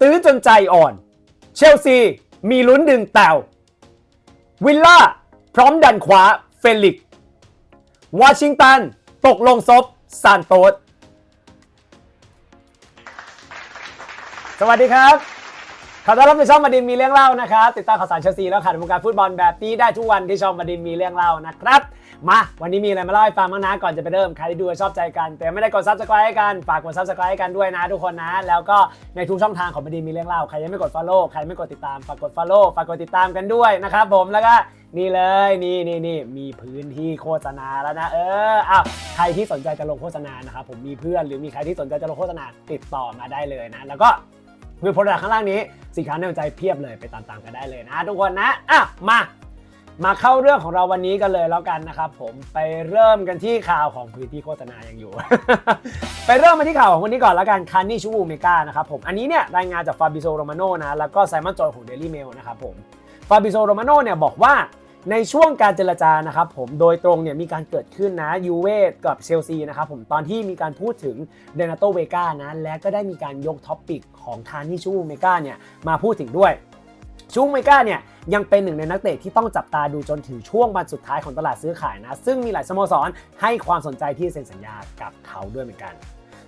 ตื้อจนใจอ่อน เชลซีมีลุ้นดึงแตววิลล่าพร้อมดันขวาเฟลิกวอชิงตัน ตกลงซบซานโตสสวัสดีครับขอต้อนรับในช่องมาดินมีเรื่องเล่านะครับ ติดตามข่าวสารเชลซีแล้วข่าววงการฟุตบอลแบบนี้ได้ทุกวันที่ช่องมาดินมีเรื่องเล่านะครับ มา วันนี้มีอะไรมาเล่าให้ฟังบ้างนะ ก่อนจะไปเริ่ม ใครที่ดูชอบใจกัน แต่ไม่ได้กดซับสไครต์ให้กัน ฝากกดซับสไครต์ให้กันด้วยนะทุกคนนะ แล้วก็ในทุกช่องทางของมาดินมีเรื่องเล่า ใครยังไม่กด follow ใครไม่กดติดตาม ฝากกด follow ฝากกดติดตามกันด้วยนะครับผม แล้วก็นี่เลยนี่นี่นี่มีพื้นที่โฆษณาแล้วนะ เอออ้าวใครที่สนใจจะลงโฆษณานะครับผมมีเพื่อนหรือมีใครที่สนใจจะลงโฆษณาติดต่อมาได้เลยนะ แล้วก็คือโปรดักต์ข้างล่างนี้สินค้าในใจเพียบเลยไปตามๆกันได้เลยนะ ทุกคนนะอะมา มาเข้าเรื่องของเราวันนี้กันเลยแล้วกันนะครับผมไปเริ่มกันที่ข่าวของพื้นที่โฆษณายังอยู่ ไปเริ่มมาที่ข่าวของวันนี้ก่อนแล้วกันคานนี่ชูวูเมกานะครับผมอันนี้เนี่ยรายงานจากฟาบิโซโรมาโนนะแล้วก็ไซมอนจอยของเดลี่เมลนะครับผมฟาบิโซโรมาโนเนี่ยบอกว่าในช่วงการเจรจานะครับผมโดยตรงเนี่ยมีการเกิดขึ้นนะยูเว่กับเชลซีนะครับผมตอนที่มีการพูดถึงเดนาโตเวกานะและก็ได้มีการยกท็อปปิกของคานนี่ชูวูเมกาเนี่ยมาพูดถึงด้วยชูเมกาเนี่ย ยังเป็นหนึ่งในนักเตะที่ต้องจับตาดูจนถึงช่วงวันสุดท้ายของตลาดซื้อขายนะ ซึ่งมีหลายสโมสรให้ความสนใจที่เซ็นสัญญากับเขาด้วยเหมือนกัน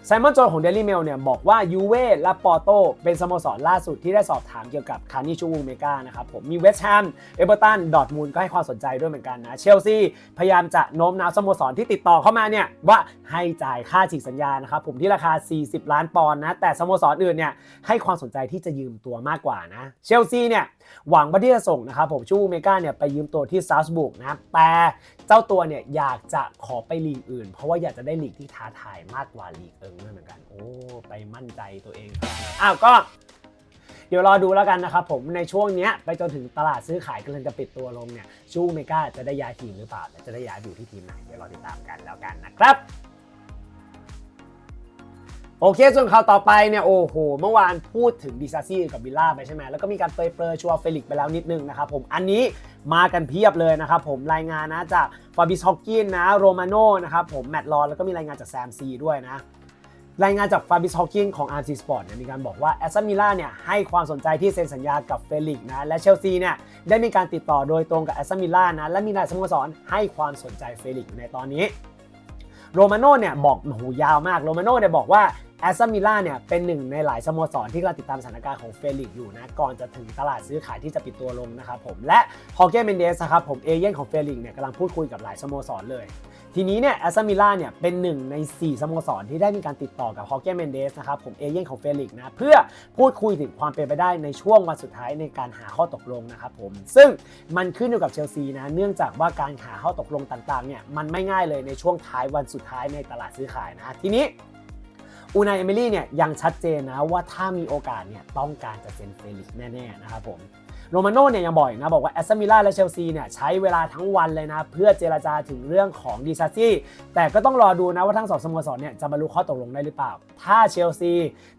ไซมอนโจนของเดลี่เมลเนี่ยบอกว่ายูเว่และปอร์โตเป็นสโมสรล่าสุดที่ได้สอบถามเกี่ยวกับคานิชูวูเมกานะครับผมมีเวสต์แฮมเอเบอร์ตันดอทมูลก็ให้ความสนใจด้วยเหมือนกันนะเชลซีพยายามจะโน้มน้าวสโมสรที่ติดต่อเข้ามาเนี่ยว่าให้จ่ายค่าฉีกสัญญานะครับผมที่ราคา 40 ล้านปอนด์นะแต่สโมสรอื่นเนี่ยให้ความสนใจที่จะยืมตัวมากกว่านะเชลซีเนี่ยหวังว่าที่จะส่งนะครับผมชูเมกาเนี่ยไปยืมตัวที่ซา s บุกนะแต่เจ้าตัวเนี่ยอยากจะขอไปลีกอื่น เพราะว่าอยากจะได้ลีกที่ท้าทายมากกว่าลีกเอิงด้วยเหมือนกัน โอ้ ไปมั่นใจตัวเองอ้าวก็เดี๋ยวรอดูแล้วกันนะครับผมในช่วงเนี้ยไปจนถึงตลาดซื้อขายกำลังจะปิดตัวลงเนี่ยชูเมกาจะได้ย้ายทีมหรือเปล่าและจะได้ย้ายอยู่ที่ทีมไหนเดี๋ยวรอติดตามกันแล้วกันนะครับ โอเค ส่วนข่าวต่อไปเนี่ย โอ้โห เมื่อวานพูดถึงดิซาซี่กับวิลล่าไปใช่ไหม แล้วก็มีการเปรยเปรยชัวร์เฟลิกไปแล้วนิดนึงนะครับผม อันนี้มากันเพียบเลยนะครับผมรายงานนะจากฟาบิสฮอกกินนะโรมาโน่นะครับผมแมตต์ลอนแล้วก็มีรายงานจากแซมซีด้วยนะรายงานจากฟาบิสฮอกกินของ RC Sport เนี่ยมีการบอกว่าแอสตันมิลล่าเนี่ยให้ความสนใจที่เซ็นสัญญากับเฟลิกนะและเชลซีเนี่ยได้มีการติดต่อโดยตรงกับแอสตันมิลล่านะและมีหลายสโมสรให้ความสนใจเฟลิกในตอนนี้โรมาโน่เนี่ยบอกโอ้โหยาวมากโรมาโน่เนี่ยบอกว่า แอสตันมิลล่าเนี่ยเป็นหนึ่งในหลายสโมสรที่กำลังติดตามสถานการณ์ของเฟลิกซ์อยู่นะ ก่อนจะถึงตลาดซื้อขายที่จะปิดตัวลงนะครับผมและฮอเกเมนเดสครับผมเอเย่นของเฟลิกซ์เนี่ยกำลังพูดคุยกับหลายสโมสรเลย ทีนี้เนี่ยแอสตันมิลล่าเนี่ยเป็นหนึ่งใน 4 สโมสรที่ได้มีการติดต่อกับฮอเกเมนเดสนะครับผมเอเย่นของเฟลิกซ์นะเพื่อพูดคุยถึงความเป็นไปได้ในช่วงวันสุดท้ายในการหาข้อตกลงนะครับผมซึ่งมันขึ้นอยู่กับเชลซีนะเนื่องจากว่าการหาข้อตกลงต่างๆเนี่ยมันไม่ง่ายเลยในช่วงท้ายวันสุดท้ายในตลาดซื้อขายนะทีนี้ อูนายเอมิลี่เนี่ยยังชัดเจนนะว่าถ้ามีโอกาสเนี่ยต้องการจะเซ็นเฟลิกแน่ๆนะครับผม โรมาโน่เนี่ยยังบอกอีกนะบอกว่าแอสตันมิลล่าและเชลซีเนี่ยใช้เวลาทั้งวันเลยนะ เพื่อเจราจาถึงเรื่องของดีซาซี่แต่ก็ต้องรอดูนะว่าทั้งสองสโมสรเนี่ยจะบรรลุข้อตกลงได้หรือเปล่า ถ้าเชลซี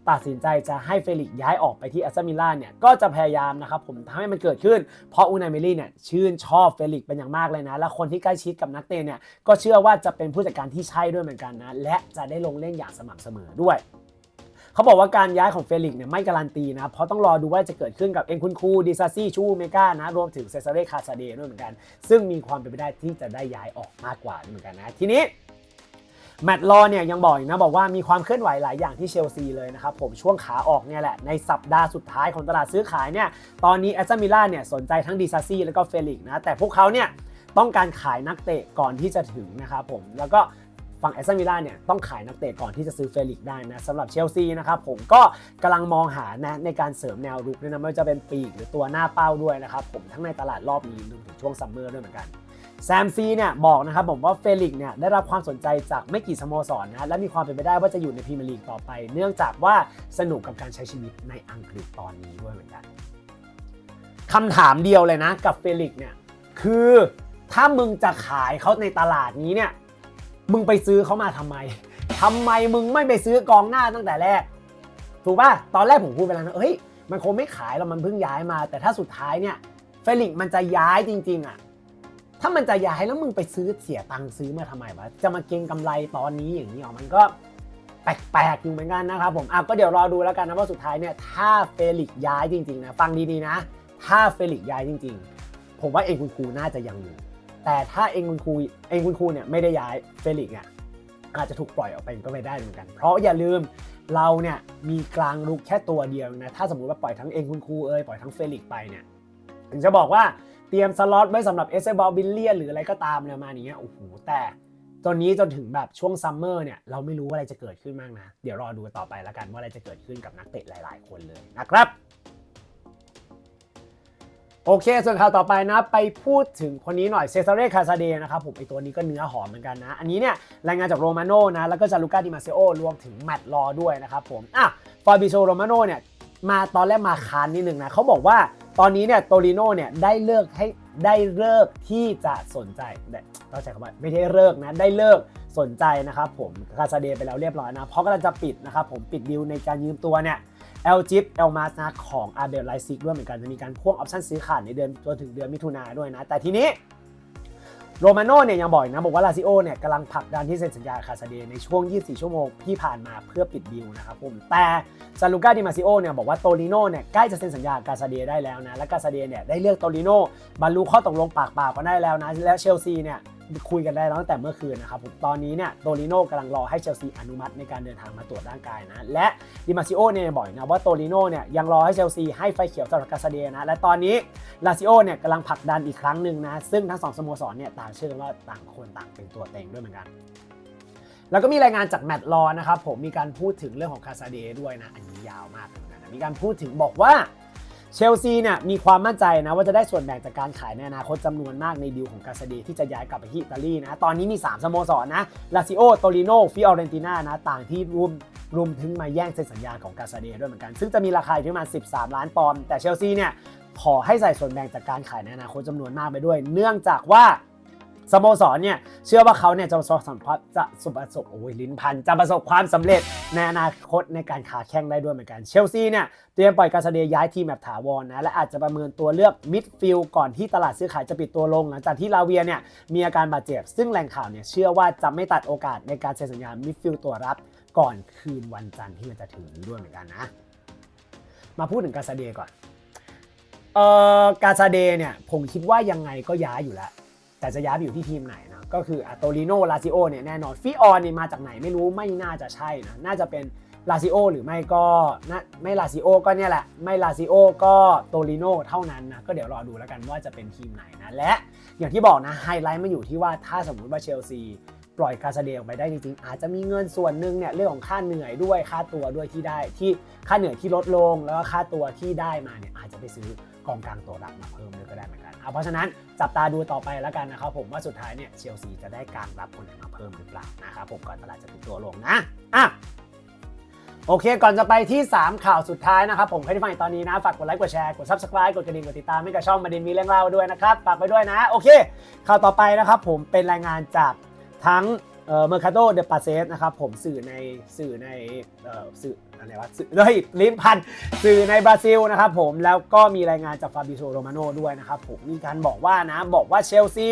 ตัดสินใจจะให้เฟลิกย้ายออกไปที่แอสตันมิลล่าเนี่ยก็จะพยายามนะครับผมทำให้มันเกิดขึ้นเพราะอูนายเมิลี่เนี่ยชื่นชอบเฟลิกเป็นอย่างมากเลยนะ และคนที่ใกล้ชิดกับนักเตะเนี่ยก็เชื่อว่าจะเป็นผู้จัดการที่ใช่ด้วยเหมือนกันนะและจะได้ลงเล่นอย่างสม่ำเสมอด้วย เขาบอกว่าการย้ายของเฟลิกซ์เนี่ยไม่การันตีนะเพราะต้องรอดูว่าจะเกิดขึ้นกับเอ็นคุณคูดิซาซี่ชูเมกานะรวมถึงเซซาเรคาซาเดด้วยเหมือนกัน ซึ่งมีความเป็นไปได้ที่จะได้ย้ายออกมากกว่าเหมือนกันนะทีนี้แมตต์ลอเนี่ยยังบอกอีกนะบอกว่ามีความเคลื่อนไหวหลายอย่างที่เชลซีเลยนะครับผมช่วงขาออกเนี่ยแหละในสัปดาห์สุดท้ายของตลาดซื้อขายเนี่ยตอนนี้แอสตันมิลล่าเนี่ยสนใจทั้งดิซาซี่แล้วก็เฟลิกซ์นะแต่พวกเขาเนี่ยต้องการขายนักเตะก่อนที่จะถึงนะครับผมแล้วก็ ฝั่งแอสตันวิลล่าเนี่ยต้องขายนักเตะก่อนที่จะซื้อเฟลิกซ์ได้นะสำหรับเชลซีนะครับผมก็กำลังมองหานะในการเสริมแนวรุกด้วยนะไม่ว่าจะเป็นปีกหรือตัวหน้าเป้าด้วยนะครับผมทั้งในตลาดรอบนี้รวมถึงช่วงซัมเมอร์ด้วยเหมือนกันแซมซีเนี่ยบอกนะครับผมว่าเฟลิกซ์เนี่ยได้รับความสนใจจากไม่กี่สโมสรนะและมีความเป็นไปได้ว่าจะอยู่ในพรีเมียร์ลีกต่อไป เนื่องจากว่าสนุกกับการใช้ชีวิตในอังกฤษตอนนี้ด้วยเหมือนกันคำถามเดียวเลยนะกับเฟลิกซ์เนี่ยคือถ้ามึงจะขายเขาในตลาดนี้เนี่ย มึงไปซื้อเขามาทำไมทำไมมึงไม่ไปซื้อกองหน้าตั้งแต่แรก ถูกป่ะ ตอนแรกผมพูดไปแล้วนะเฮ้ย มันคงไม่ขายแล้วมันเพิ่งย้ายมา แต่ถ้าสุดท้ายเนี่ย เฟลิกซ์มันจะย้ายจริง ๆ อะ ถ้ามันจะย้ายแล้วมึงไปซื้อเสียตังค์ซื้อมาทำไมวะ จะมาเก็งกำไรตอนนี้อย่างนี้หรอ มันก็แปลกๆอยู่เหมือนกันนะครับผมอะก็เดี๋ยวรอดูแล้วกันนะว่าสุดท้ายเนี่ย ถ้าเฟลิกซ์ย้ายจริงๆนะ ฟังดีๆนะ ถ้าเฟลิกซ์ย้ายจริง ๆ ผมว่าเองคุณครูน่าจะยังอยู่ แต่ถ้าเองคุณครูเองคุณครูเนี่ยไม่ได้ย้ายเฟลิกซ์เนี่ยอาจจะถูกปล่อยออกไปก็ไม่ได้เหมือนกัน เพราะอย่าลืมเราเนี่ยมีกลางลุกแค่ตัวเดียวนะถ้าสมมติว่าปล่อยทั้งเองคุณครูเอ้ยปล่อยทั้งเฟลิกซ์ไปเนี่ยถึงจะบอกว่าเตรียมสล็อตไว้สำหรับเอเซบอลบิลเลียนหรืออะไรก็ตามเนี่ยมาอย่างเงี้ยโอ้โหแต่ตอนนี้จนถึงแบบช่วงซัมเมอร์เนี่ยเราไม่รู้ว่าอะไรจะเกิดขึ้นบ้างนะ เดี๋ยวรอดูต่อไปแล้วกันว่าอะไรจะเกิดขึ้นกับนักเตะหลาย ๆ คนเลยนะครับ โอเค ส่วนข่าวต่อไปนะไปพูดถึงคนนี้หน่อยเซซาเรคาซาเดนะครับผมไอตัวนี้ก็เนื้อหอมเหมือนกันนะ อันนี้เนี่ยรายงานจากโรมาโน่นะ แล้วก็จารุก้าดิมาเซโอรวมถึงแมตต์ลอด้วยนะครับผมอะฟาบิโซโรมาโน่เนี่ยมาตอนแรกมาคานนิดนึงนะเขาบอกว่าตอนนี้เนี่ยโตริโน่เนี่ยได้เลิกให้ได้เลิกที่จะสนใจต้องใช้คำว่าไม่ได้เลิกนะได้เลิกสนใจนะครับผมคาซาเดไปแล้วเรียบร้อยนะเพราะกำลังจะปิดนะครับผมปิดดิวในการยืมตัวเนี่ย เอลจิปเอลมาสนะของอาเบลไลซิกด้วยเหมือนกัน จะมีการพ่วงออปชั่นซื้อขาดในเดือนจนถึงเดือนมิถุนาด้วยนะ แต่ทีนี้โรมาโน่เนี่ยยังบอกอีกนะ บอกว่าลาซิโอเนี่ยกำลังผลักดันที่เซ็นสัญญาคาซาเดในช่วง 24 ชั่วโมงที่ผ่านมาเพื่อปิดดีลนะครับผม แต่ซาลูก้าดิมาซิโอเนี่ยบอกว่าโตลิโน่เนี่ยใกล้จะเซ็นสัญญากาซาเดได้แล้วนะ และกาซาเดเนี่ยได้เลือกโตลิโน่บรรลุข้อตกลงปากเปล่าก็ได้แล้วนะ และเชลซีเนี่ย คุยกันได้ตั้งแต่เมื่อคืนนะครับผมตอนนี้เนี่ยโตลิโน่กำลังรอให้เชลซีอนุมัติในการเดินทางมาตรวจร่างกายนะ และดิมาซิโอเนี่ยบอกนะว่าโตลิโน่เนี่ยยังรอให้เชลซีให้ไฟเขียวสำหรับกาซาเดนะ และตอนนี้ลาซิโอเนี่ยกำลังผลักดันอีกครั้งหนึ่งนะ ซึ่งทั้งสองสโมสรเนี่ยต่างเชื่อกันว่าต่างคนต่างเป็นตัวเต็งด้วยเหมือนกันแล้วก็มีรายงานจากแมตต์ลอนะครับผมมีการพูดถึงเรื่องของคาซาเดด้วยนะ อันนี้ยาวมากเหมือนกันมีการพูดถึงบอกว่า เชลซีเนี่ยมีความมั่นใจนะว่าจะได้ส่วนแบ่งจากการขายในอนาคตจำนวนมากในดีลของกาซาเดที่จะย้ายกลับไปที่อิตาลีนะ ตอนนี้มี 3สโมสรนะ ลาซิโอ โตริโน ฟิออเรนติน่านะ ต่างที่รวมรวมถึงมาแย่งเซ็นสัญญาของกาซาเดด้วยเหมือนกัน ซึ่งจะมีราคาที่ประมาณ 13 ล้านปอนด์แต่เชลซีเนี่ยขอให้ใส่ส่วนแบ่งจากการขายในอนาคตจำนวนมากไปด้วย เนื่องจากว่า สโมสรเนี่ยเชื่อว่าเขาเนี่ยจะประสบสัมพัจะสุประสบโอ้ยลิ้นพัน จะประสบความสำเร็จในอนาคตในการขาแข้งได้ด้วยเหมือนกัน เชลซีเนี่ยเตรียมปล่อยกาซาเดย้ายทีมแบบถาวรนะ และอาจจะประเมินตัวเลือกมิดฟิลด์ก่อนที่ตลาดซื้อขายจะปิดตัวลง หลังจากที่ลาเวียเนี่ยมีอาการบาดเจ็บ ซึ่งแหล่งข่าวเนี่ยเชื่อว่าจะไม่ตัดโอกาสในการเซ็นสัญญามิดฟิลด์ตัวรับก่อนคืนวันจันทร์ที่มันจะถึงด้วยเหมือนกันนะ มาพูดถึงกาซาเดก่อนเอ่อกาซาเดเนี่ยผมคิดว่ายังไงก็ย้ายอยู่แล้ว แต่จะย้ายไปอยู่ที่ทีมไหนนะก็คืออโตริโนลาซิโอเนี่ยแน่นอนฟิออนเนี่ยมาจากไหนไม่รู้ไม่น่าจะใช่นะน่าจะเป็นลาซิโอหรือไม่ก็นะไม่ลาซิโอก็เนี่ยแหละ ไม่ลาซิโอก็โตริโนเท่านั้นนะ ก็เดี๋ยวรอดูแล้วกันว่าจะเป็นทีมไหนนะ และอย่างที่บอกนะไฮไลท์มาอยู่ที่ว่าถ้าสมมติว่าเชลซีปล่อยกาซาเดออกไปได้จริงๆอาจจะมีเงินส่วนหนึ่งเนี่ยเรื่องของค่าเหนื่อยด้วยค่าตัวด้วยที่ได้ที่ค่าเหนื่อยที่ลดลงแล้วก็ค่าตัวที่ได้มาเนี่ยอาจจะไปซื้อ กองกลางตัวรับมาเพิ่มด้วยก็ได้เหมือนกันเอาเพราะฉะนั้นจับตาดูต่อไปแล้วกันนะครับผมว่าสุดท้ายเนี่ยเชลซีจะได้กางรับคนไหนมาเพิ่มหรือเปล่านะครับผมก่อนตลาดจะปิดตัวลงนะอะโอเค ก่อนจะไปที่ 3 ข่าวสุดท้ายนะครับ ผมใครที่ฟังอยู่ตอนนี้นะ ฝากกดไลค์ กดแชร์ กด subscribe กดกระดิ่ง กดติดตามให้กับช่องมาดินมีเรื่องเล่าด้วยนะครับ ฝากไปด้วยนะ โอเค ข่าวต่อไปนะครับผมเป็นรายงานจากทั้งเอ่อ Mercado de Pases นะครับผมสื่อในสื่อในเอ่อสื่อ อะไรวะสื่อเฮ้ยลิ้นพันสื่อในบราซิลนะครับผมแล้วก็มีรายงานจากฟาบิโซโรมาโนด้วยนะครับผมมีการบอกว่านะบอกว่าเชลซี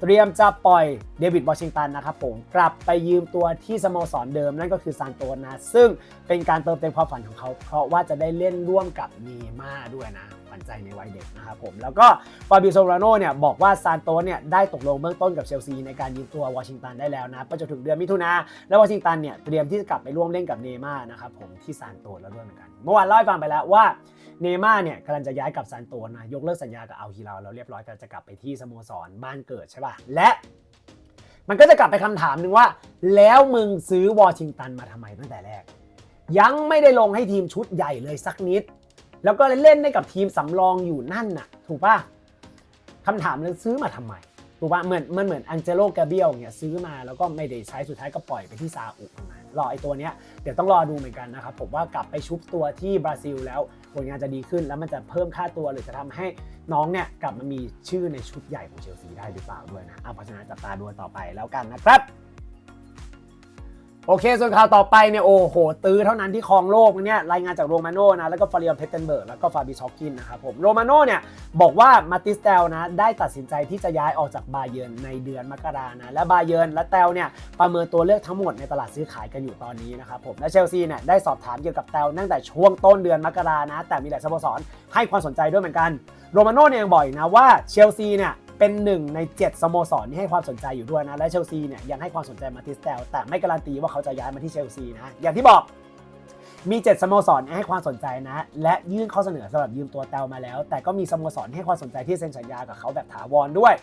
เตรียมจะปล่อยเดวิดวอชิงตันนะครับผมกลับไปยืมตัวที่สโมสรเดิมนั่นก็คือซานโตสนะ ซึ่งเป็นการเติมเต็มความฝันของเขา เพราะว่าจะได้เล่นร่วมกับเนม่าด้วยนะ ขวัญใจในวัยเด็กนะครับผม แล้วก็ฟาบิโซราโนเนี่ยบอกว่าซานโตสเนี่ยได้ตกลงเบื้องต้นกับเชลซีในการยืมตัววอชิงตันได้แล้วนะไปจนถึงเดือนมิถุนาแล้ววอชิงตันเนี่ยเตรียมที่จะกลับไปร่วมเล่นกับเนม่านะครับผมที่ซานโตสแล้วด้วยเหมือนกัน เมื่อวานเล่าให้ฟังไปแล้วว่าเนม่าเนี่ยกำลังจะย้ายกับซานโตสนะยกเลิกสัญญากับอัลฮิลาลแล้วเรียบร้อยก็จะกลับไปที่สโมสรบ้านเกิดใช่ป่ะและมันก็จะกลับไปคำถามหนึ่งว่า แล้วมึงซื้อวอชิงตันมาทำไมตั้งแต่แรก ยังไม่ได้ลงให้ทีมชุดใหญ่เลยสักนิด แล้วก็เล่นได้กับทีมสำรองอยู่นั่นน่ะ ถูกปะคำถามเลยซื้อมาทำไมถูกปะเหมือนมันเหมือนอังเจโลกาเบียลเนี่ยซื้อมาแล้วก็ไม่ได้ใช้สุดท้ายก็ปล่อยไปที่ซาอุทำไมรอไอตัวเนี้ยเดี๋ยวต้องรอดูเหมือนกันนะครับผมว่ากลับไปชุบตัวที่บราซิลแล้วผลงานจะดีขึ้นแล้วมันจะเพิ่มค่าตัวหรือจะทำให้น้องเนี่ยกลับมามีชื่อในชุดใหญ่ของเชลซีได้หรือเปล่าด้วยนะอะเพราะฉะนั้นจับตาดูต่อไปแล้วกันนะครับ โอเค ส่วนข่าวต่อไปเนี่ยโอ้โห ตื้อเท่านั้นที่ครองโลกเนี่ยรายงานจากโรมาโน่นะ แล้วก็ฟาริออนเพเทนเบิร์กแล้วก็ฟาบิชอกินนะครับผมโรมาโน่เนี่ยบอกว่ามาติสเตลนะ ได้ตัดสินใจที่จะย้ายออกจากบาเยิร์นในเดือนมกรานะ และบาเยิร์นและเตลเนี่ยประเมินตัวเลือกทั้งหมดในตลาดซื้อขายกันอยู่ตอนนี้นะครับผมและเชลซีเนี่ยได้สอบถามเกี่ยวกับเตลตั้งแต่ช่วงต้นเดือนมกรานะ แต่มีหลายสโมสรให้ความสนใจด้วยเหมือนกันโรมาโน่เนี่ยยังบอกอีกนะว่าเชลซีเนี่ย เป็นหนึ่งใน 7สโมสรที่ให้ความสนใจอยู่ด้วยนะ และเชลซีเนี่ยยังให้ความสนใจมาติสเตลแต่ไม่การันตีว่าเขาจะย้ายมาที่เชลซีนะ อย่างที่บอก มี 7 สโมสรให้ความสนใจนะ และยื่นข้อเสนอสำหรับยืมตัวเตลมาแล้ว แต่ก็มีสโมสรให้ความสนใจที่เซ็นสัญญากับเขาแบบถาวรด้วย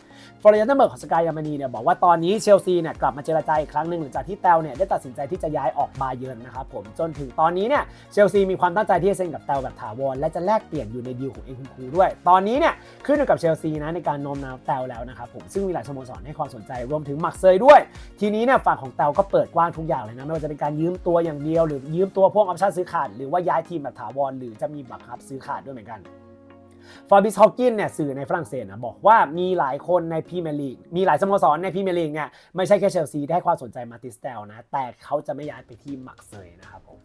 ฟลอริอันเบิร์กของสกายยามานีเนี่ยบอกว่าตอนนี้เชลซีเนี่ยกลับมาเจรจาอีกครั้งหนึ่งหลังจากที่เตลเนี่ยได้ตัดสินใจที่จะย้ายออกบาเยิร์นนะครับผมจนถึงตอนนี้เนี่ยเชลซีมีความตั้งใจที่จะเซ็นกับเตลแบบถาวรและจะแลกเปลี่ยนอยู่ในดีลของเอ็นคุคูด้วย ตอนนี้เนี่ยขึ้นอยู่กับเชลซีนะในการโน้มน้าวเตลแล้วนะครับผมซึ่งมีหลายสโมสรให้ความสนใจรวมถึงมักเซยด้วย ทีนี้เนี่ยฝั่งของเตลก็เปิดกว้างทุกอย่างเลยนะไม่ว่าจะเป็นการยืมตัวอย่างเดียวหรือยืมตัวพวกออปชั่นซื้อขาดหรือว่าย้ายทีมแบบถาวรหรือจะมีบังคับซื้อขาดด้วยเหมือนกันฟาบิสฮอ w กินเนี่ยสื่อในฝรั่งเศสนะบอกว่ามีหลายคนในพรีเมียร์ลีกมีหลายสโมสรในพรีเมียร์ลีกเนี่ยไม่ใช่แค่เชลซีที่ให้ความสนใจมาติสเตลนะ แต่เขาจะไม่ย้ายไปที่มักเซยนะครับผม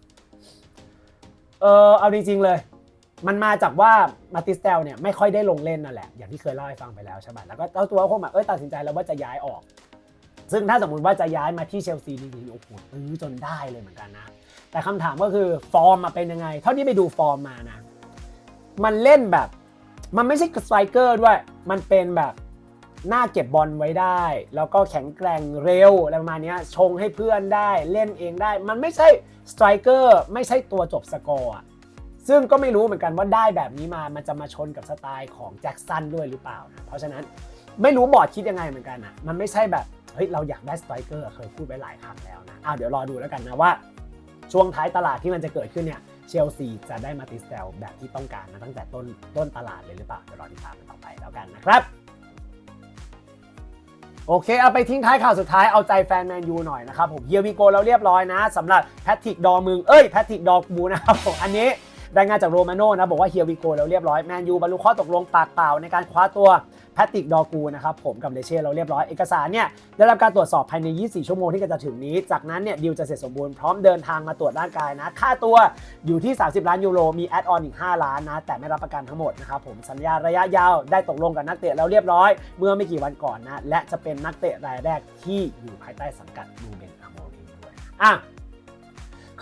เออเอาจริงๆเลย มันมาจากว่ามาติสเตลเนี่ยไม่ค่อยได้ลงเล่นนั่นแหละ อย่างที่เคยเล่าให้ฟังไปแล้วใช่ไหมแล้วก็เจ้าตัวคงแบบเออตัดสินใจแล้วว่าจะย้ายออก ซึ่งถ้าสมมติว่าจะย้ายมาที่เชลซีจริงๆโอ้โหตื้อจนได้เลยเหมือนกันนะ แต่คำถามก็คือฟอร์มมาเป็นยังไง เท่าที่ไปดูฟอร์มมานะ มันเล่นแบบ มันไม่ใช่สไตรเกอร์ด้วย มันเป็นแบบหน้าเก็บบอลไว้ได้ แล้วก็แข็งแกร่งเร็วอะไรประมาณนี้ชงให้เพื่อนได้เล่นเองได้ มันไม่ใช่สไตรเกอร์ไม่ใช่ตัวจบสกอร์ซึ่งก็ไม่รู้เหมือนกันว่าได้แบบนี้มา มันจะมาชนกับสไตล์ของแจ็คสันด้วยหรือเปล่านะ เพราะฉะนั้นไม่รู้บอร์ดคิดยังไงเหมือนกันนะมันไม่ใช่แบบ เฮ้ย เราอยากได้สไตรเกอร์เคยพูดไว้หลายครั้งแล้วนะอ้าวเดี๋ยวรอดูแล้วกันนะว่า ช่วงท้ายตลาดที่มันจะเกิดขึ้นเนี่ยเชลซีจะได้มาติสเตลแบบที่ต้องการมาตั้งแต่ต้นต้นตลาดเลยหรือเปล่าเดี๋ยวรอติดตามกันต่อไปแล้วกันนะครับ โอเค เอาไปทิ้งท้ายข่าวสุดท้ายเอาใจแฟนแมนยูหน่อยนะครับผมเฮียวีโกแล้วเรียบร้อยนะสำหรับแพทริกดอมึงเอ้ยแพทริกดอกูนะครับผมอันนี้รายงานจากโรมาโน่นะบอกว่าเฮียวีโกแล้วเรียบร้อยแมนยูบรรลุข้อตกลงปากเปล่าในการคว้าตัว แพทริกดอกูนะครับผมกับเลเช่เราเรียบร้อยเอกสารเนี่ยได้รับการตรวจสอบภายใน 24 ชั่วโมงที่จะถึงนี้ จากนั้นเนี่ยดิวจะเสร็จสมบูรณ์พร้อมเดินทางมาตรวจร่างกายนะ ค่าตัวอยู่ที่ 30 ล้านยูโรมีแอดออนอีก 5 ล้านนะ แต่ไม่รับประกันทั้งหมดนะครับผมสัญญาระยะยาวได้ตกลงกับนักเตะแล้วเรียบร้อย เมื่อไม่กี่วันก่อนนะและจะเป็นนักเตะรายแรกที่อยู่ภายใต้สังกัดลูเบนอาโมริมด้วยอะ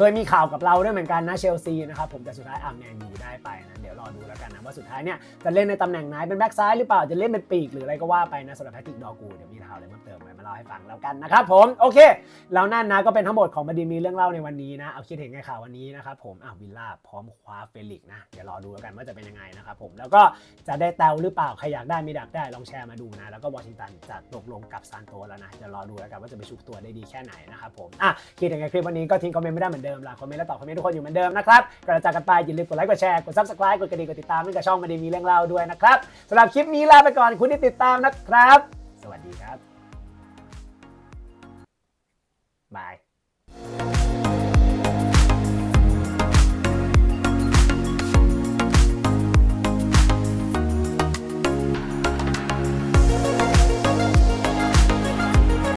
ยมีข่าวกับเราด้วยเหมือนกันนะเชลซีนะครับผมแต่สุดท้ายอะแมนยูได้ไปนะเดี๋ยวรอดูแล้วกันนะว่าสุดท้ายเนี่ยจะเล่นในตำแหน่งไหนเป็นแบ็กซ้ายหรือเปล่าจะเล่นเป็นปีกหรืออะไรก็ว่าไปนะสำหรับแพทริกดอกูเดี๋ยวมีข่าวอะไรเพิ่มเติมไว้มาเล่าให้ฟังแล้วกันนะครับผมโอเคแล้วนั่นนะก็เป็นทั้งหมดของบดีมีเรื่องเล่าในวันนี้นะเอาคิดเห็นไงข่าววันนี้นะครับผมอะวิลล่าพร้อมคว้าเฟลิกนะเดี๋ยวรอดูแล้วกันว่าจะเป็นยังไงนะครับผมแล้วก็จะได้แตวหรือเปล่าใครอยากได้มีดักได้ลองแชร์มาดูนะแล้วก็วอชิงตันจะตกลงกับซานโตแล้วนะเดี๋ยวรอดูแล้วกันว่าจะไปชุบตัวได้ดีแค่ไหนนะครับผมอะคิดยังไงคลิปวันนี้ก็ทิ้งคอมเมนต์ไม่ได้เหมือนเดิมละคอมเมนต์และตอบคอมเมนต์ทุกคนอยู่เหมือนเดิมนะครับก่อนจะจากกันไปอย่าลืมกดไลค์กดแชร์กด subscribe กดกระดิ่งกดติดตามให้กับช่องมาดีมีเรื่องเล่าด้วยนะครับสำหรับคลิปนี้ลาไปก่อนคุณที่ติดตามนะครับ สวัสดีครับบาย